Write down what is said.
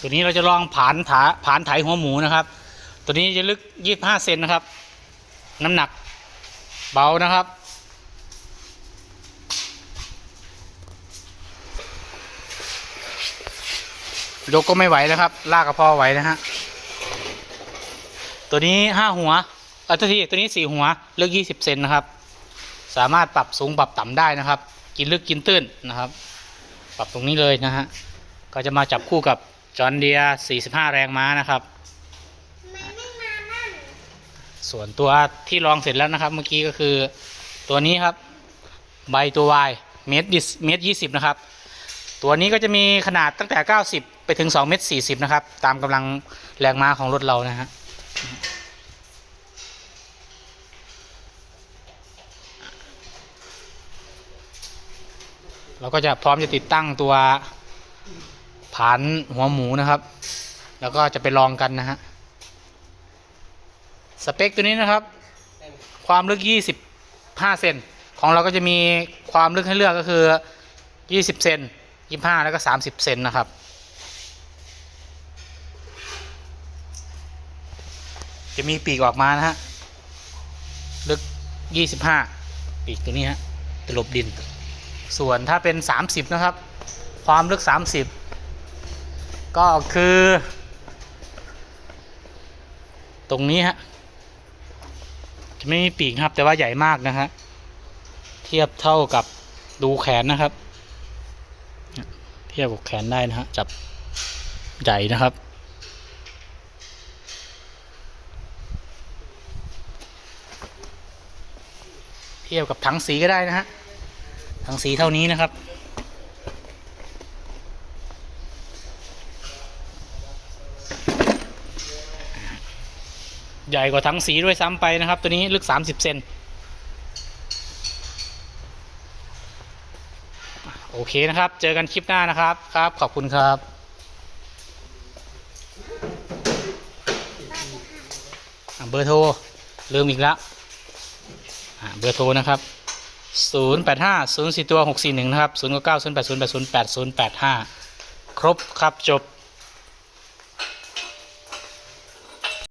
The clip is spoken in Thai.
ตัวนี้เราจะลองผานถาผานไถหัวหมูนะครับ ตัวนี้จะลึก25เซนนะครับ น้ำหนักเบานะครับ ยกก็ไม่ไหวนะครับ ลากกระพอไหวนะฮะ ตัวนี้ห้าหัวเออตัวที่ตัวนี้สี่หัวลึกยี่สิบเซนนะครับ สามารถปรับสูงปรับต่ำได้นะครับ กินลึกกินตื้นนะครับ ปรับตรงนี้เลยนะฮะ ก็จะมาจับคู่กับ จอร์นเดีย45 แรงม้านะครับ ส่วนตัวที่ลองเสร็จแล้วนะครับ เมื่อกี้ก็คือตัวนี้ครับ ใบตัว Y เมตรดิเมตรยี่สิบนะครับ ตัวนี้ก็จะมีขนาดตั้งแต่ 90 ไปถึง2เมตร40 นะครับ ตามกำลังแรงม้าของรถเรานะฮะเราก็จะพร้อมจะติดตั้งตัว ผานหัวหมูนะครับ แล้วก็จะไปลองกันนะฮะ สเปคตัวนี้นะครับ ความลึก 25 เซนของเราก็จะมีความลึกให้เลือกก็คือ 20 เซน25 แล้วก็ 30 เซนนะครับ จะมีปีกออกมานะฮะ ลึก 25 ปีกตัวนี้ฮะจะหลบดิน ส่วนถ้าเป็น 30 นะครับ ความลึก 30 ก็คือ ตรงนี้ฮะจะไม่มีปีกครับ แต่ว่าใหญ่มากนะฮะเทียบเท่ากับดูแขนนะครับ เทียบกับแขนได้นะฮะจับใหญ่นะครับเทียบกับถังสีก็ได้นะฮะถังสีเท่านี้นะครับ ใหญ่กว่าถังสีด้วยซ้ำไปนะครับ ตัวนี้ลึก 30 เซนโอเคนะครับ เจอกันคลิปหน้านะครับครับ ขอบคุณครับเบอร์โทรลืมอีกแล้วเบอร์โทรนะครับ 085 0 4ตัว641 นะครับ 0 9 9 0 8 0 8 0 8 0 8 5 ครบครับจบ